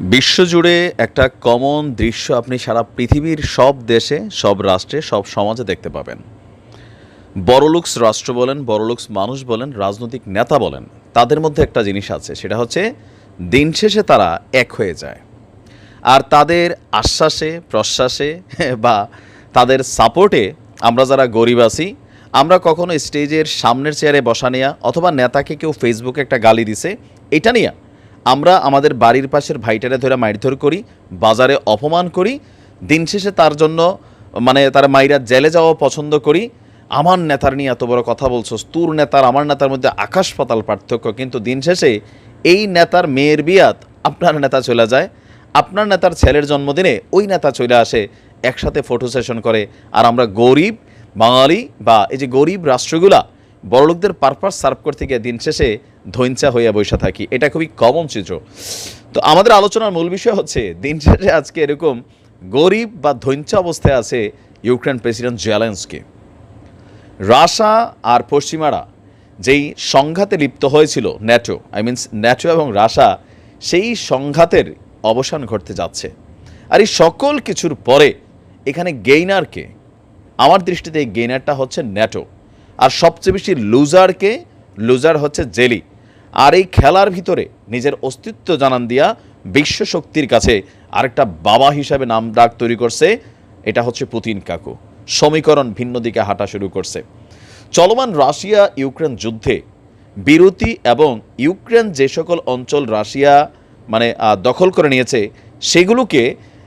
বিশ্বজুড়ে একটা কমন দৃশ্য আপনি সারা পৃথিবীর সব দেশে, সব রাষ্ট্রে, সব সমাজে দেখতে পাবেন। বড়লুকস রাষ্ট্র বলেন, বড়লুকস মানুষ বলেন, রাজনৈতিক নেতা বলেন, তাদের মধ্যে একটা জিনিস আছে, সেটা হচ্ছে দিন শেষে তারা এক হয়ে যায়। আর তাদের আশ্বাসে, প্রশ্বাসে বা তাদের সাপোর্টে আমরা যারা গরিব আছি, আমরা কখনো স্টেজের সামনের চেয়ারে বসা নেয়া অথবা নেতাকে কেউ ফেসবুকে একটা গালি দিছে, এটা নিয়ে আমরা আমাদের বাড়ির পাশের ভাইটারে ধরে মারধর করি, বাজারে অপমান করি, দিন শেষে তার জন্য মানে তার মাইরা জেলে যাওয়া পছন্দ করি। আমার নেতার নিয়ে এত বড় কথা বলছো তোর নেতার, আমার নেতার মধ্যে আকাশ পাতাল পার্থক্য, কিন্তু দিন শেষে এই নেতার মেয়ের বিয়াত আপনার নেতা চলে যায়। আপনার নেতার ছেলের জন্মদিনে ওই নেতা চলে আসে, একসাথে ফটো সেশন করে। আর আমরা গরিব বাঙালি বা এই যে গরিব রাষ্ট্রগুলা, বড়লোকদের পারপাস সার্ভ করতে গিয়ে দিন শেষে ধৈঞ্চা হইয়া বসে থাকি, এটা খুবই কমন চিত্র। তো আমাদের আলোচনার মূল বিষয় হচ্ছে, দিন শেষে আজকে এরকম গরিব বা ধৈঞ্চা অবস্থায় আছে ইউক্রেন প্রেসিডেন্ট জেলেন্সকে। রাশা আর পশ্চিমারা যেই সংঘাতে লিপ্ত হয়েছিল ন্যাটো, আই মিনস ন্যাটো এবং রাশা, সেই সংঘাতের অবসান ঘটতে যাচ্ছে। আর এই সকল কিছুর পরে এখানে গেইনারকে, আমার দৃষ্টিতে এই গেইনারটা হচ্ছে ন্যাটো। আর সবচেয়ে বেশি লুজারকে, লুজার হচ্ছে জেলি। আর এই খেলার ভিতরে নিজের অস্তিত্ব জানান দিয়া বিশ্ব শক্তির কাছে আরেকটা বাবা হিসাবে নাম ডাক তৈরি করছে। এটা হচ্ছে পুতিন কাকু। সমীকরণ ভিন্ন দিকে হাঁটা শুরু করছে। চলমান রাশিয়া ইউক্রেন যুদ্ধে বিরতি এবং ইউক্রেন যে সকল অঞ্চল রাশিয়া মানে দখল করে নিয়েছে, সেগুলোকে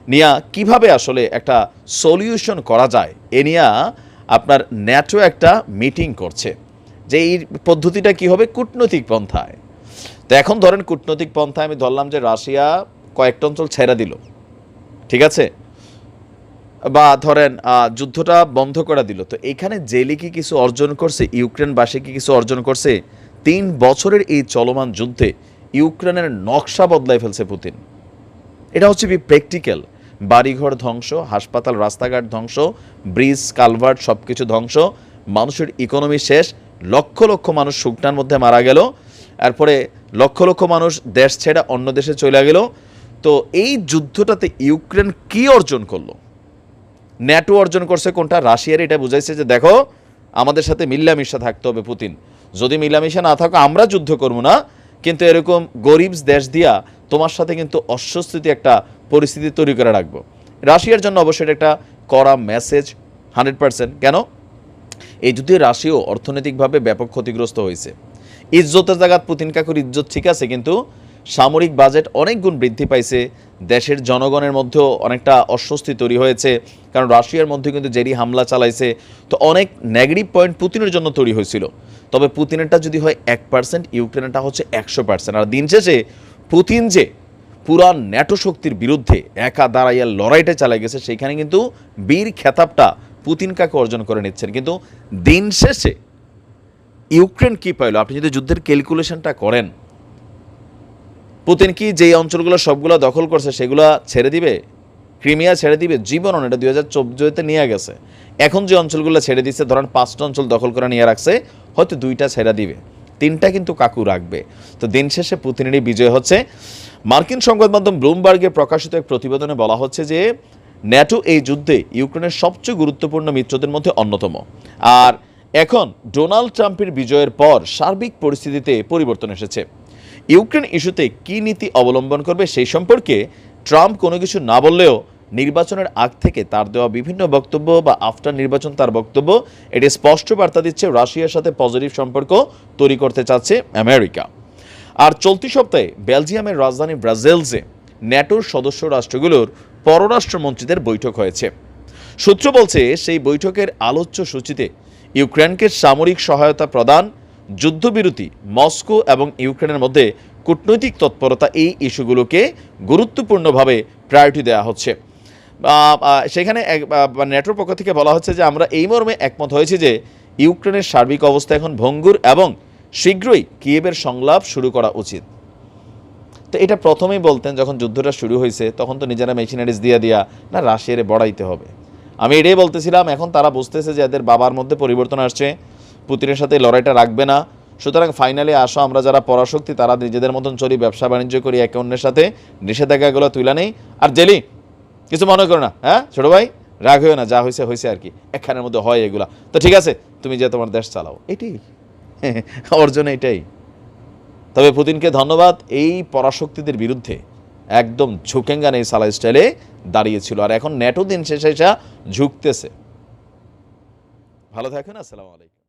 নিয়ে কীভাবে আসলে একটা সলিউশন করা যায়, এ নিয়ে আপনার ন্যাটো একটা মিটিং করছে। যে এই পদ্ধতিটা কি হবে? কূটনৈতিক পন্থায়। তো এখন ধরেন কূটনৈতিক পন্থায় আমি ধরলাম যে রাশিয়া কয়েকটা অঞ্চল ছেড়ে দিল। ঠিক আছে? বা ধরেন যুদ্ধটা বন্ধ করা দিল। তো এখানে জেলি কি কিছু অর্জন করছে? ইউক্রেনবাসী কি কিছু অর্জন করছে? তিন বছরের এই চলমান যুদ্ধে ইউক্রেনের নকশা বদলায় ফেলছে পুতিন। এটা হচ্ছে বি প্র্যাকটিক্যাল। বাড়িঘর ধ্বংস, হাসপাতাল, রাস্তাঘাট ধ্বংস, ব্রিজ, কালভার্ট সব কিছু ধ্বংস, মানুষের ইকোনমি শেষ লক্ষ লক্ষ মানুষ শুকনার মধ্যে মারা গেল। এরপরে লক্ষ লক্ষ মানুষ দেশ ছেড়ে অন্য দেশে চলে গেল। তো এই যুদ্ধটাতে ইউক্রেন কি অর্জন করল? ন্যাটো অর্জন করছে কোনটা? রাশিয়ার। এটা বুঝাইছে যে দেখো, আমাদের সাথে মিল্লামিশা থাকতে হবে পুতিন। যদি মিল্লামিশা না থাকো, আমরা যুদ্ধ করব না। কিন্তু এরকম গরিব দেশ দিয়া তোমার সাথে কিন্তু অস্বস্তিতে একটা পরিস্থিতি তৈরি করে রাখব। রাশিয়ার জন্য অবশ্যই একটা করা মেসেজ হান্ড্রেড পার্সেন্ট কেন? এই যুদ্ধে রাশিয়াও অর্থনৈতিকভাবে ব্যাপক ক্ষতিগ্রস্ত হয়েছে। ইজ্জতের জায়গাত পুতিন কাকুর ইজ্জত ঠিক আছে, কিন্তু সামরিক বাজেট অনেক গুণ বৃদ্ধি পাইছে। দেশের জনগণের মধ্যেও অনেকটা অস্বস্তি তৈরি হয়েছে, কারণ রাশিয়ার মধ্যে কিন্তু জেরি হামলা চালাইছে। তো অনেক নেগেটিভ পয়েন্ট পুতিনের জন্য তৈরি হয়েছিল। তবে পুতিনেরটা যদি হয় এক পার্সেন্ট, ইউক্রেনেরটা হচ্ছে একশো পার্সেন্ট। আর দিন শেষে পুতিন যে পুরা ন্যাটো শক্তির বিরুদ্ধে একা দাঁড়াইয়া লড়াইটা চালাই গেছে, সেখানে কিন্তু বীর খেতাবটা পুতিন কাকে অর্জন করে নিচ্ছেন? কিন্তু দিন শেষে ইউক্রেন কি পাইল? আপনি যদি যুদ্ধের ক্যালকুলেশনটা করেন, পুতিন কি যেই অঞ্চলগুলো সবগুলো দখল করছে সেগুলো ছেড়ে দিবে? ক্রিমিয়া ছেড়ে দিবে? জীবন এটা দুই হাজার চোদ্দোতে নিয়ে গেছে। এখন যে অঞ্চলগুলো ছেড়ে দিচ্ছে, ধরেন পাঁচটা অঞ্চল দখল করে নিয়ে রাখছে, হয়তো দুইটা ছেড়ে দিবে। তিনটা কিন্তু কাকু রাখবে। তো দিন শেষে পুতিনেরই বিজয় হচ্ছে। মার্কিন সংবাদ মাধ্যম ব্লুমবার্গে প্রকাশিত এক প্রতিবেদনে বলা হচ্ছে যে ন্যাটো এই যুদ্ধে ইউক্রেনের সবচেয়ে গুরুত্বপূর্ণ মিত্রদের মধ্যে অন্যতম। আর এখন ডোনাল্ড ট্রাম্পের বিজয়ের পর সার্বিক পরিস্থিতিতে পরিবর্তন এসেছে। ইউক্রেন ইস্যুতে কী নীতি অবলম্বন করবে সেই সম্পর্কে ট্রাম্প কোনো কিছু না বললেও নির্বাচনের আগ থেকে তার দেওয়া বিভিন্ন বক্তব্য বা আফটার নির্বাচন তার বক্তব্য, এটি স্পষ্ট বার্তা দিচ্ছে রাশিয়ার সাথে পজিটিভ সম্পর্ক তৈরি করতে চাচ্ছে আমেরিকা। আর চলতি সপ্তাহে বেলজিয়ামের রাজধানী ব্রাজিলসে ন্যাটোর সদস্য রাষ্ট্রগুলোর পররাষ্ট্রমন্ত্রীদের বৈঠক হয়েছে। সূত্র বলছে সেই বৈঠকের আলোচ্য সূচিতে ইউক্রেনকে সামরিক সহায়তা প্রদান যুদ্ধবিরতি মস্কো এবং ইউক্রেনের মধ্যে কূটনৈতিক তৎপরতা এই ইস্যুগুলোকে গুরুত্বপূর্ণভাবে প্রায়োরিটি দেওয়া হচ্ছে। সেখানে আহ, পক্ষ থেকে বলা হচ্ছে যে আমরা এই মর্মে একমত হয়েছি যে ইউক্রেনের সার্বিক অবস্থা এখন ভঙ্গুর এবং শীঘ্রই কিয়েবের সংলাপ শুরু করা উচিত। তো এটা প্রথমেই বলতেন, যখন যুদ্ধটা শুরু হয়েছে, তখন তো নিজেরা মেশিনারিজ দিয়ে দিয়া, না, রাশিয়ারে বড়াইতে হবে। আমি এটাই বলতেছিলাম, এখন তারা বুঝতেছে যে এদের বাবার মধ্যে পরিবর্তন আসছে, পুতিনের সাথে লড়াইটা রাখবে না। সুতরাং ফাইনালি আসো, আমরা যারা পরাশক্তি, তারা নিজেদের মতন চলি, ব্যবসা বাণিজ্য করি, একে অন্যের সাথে নিষেধাজ্ঞাগুলো তুলে নেই। আর জেলি, কিছু মনে করো না হ্যাঁ? ছোট ভাই, রাগ হয়েও না, যা হয়েছে হয়েছে আর কি। একখানের মধ্যে হয় এগুলা। তো ঠিক আছে, তুমি যে তোমার দেশ চালাও। এটাই। অর্জন এটাই। তবে পুতিনকে ধন্যবাদ, এই পরাশক্তিদের বিরুদ্ধে একদম ঝুঁকেঙ্গান এই সালাই স্টাইলে দাঁড়িয়েছিল। আর এখন নেটো দিন শেষে ঝুঁকতেছে। ভালো থাকেন, আসসালামু আলাইকুম।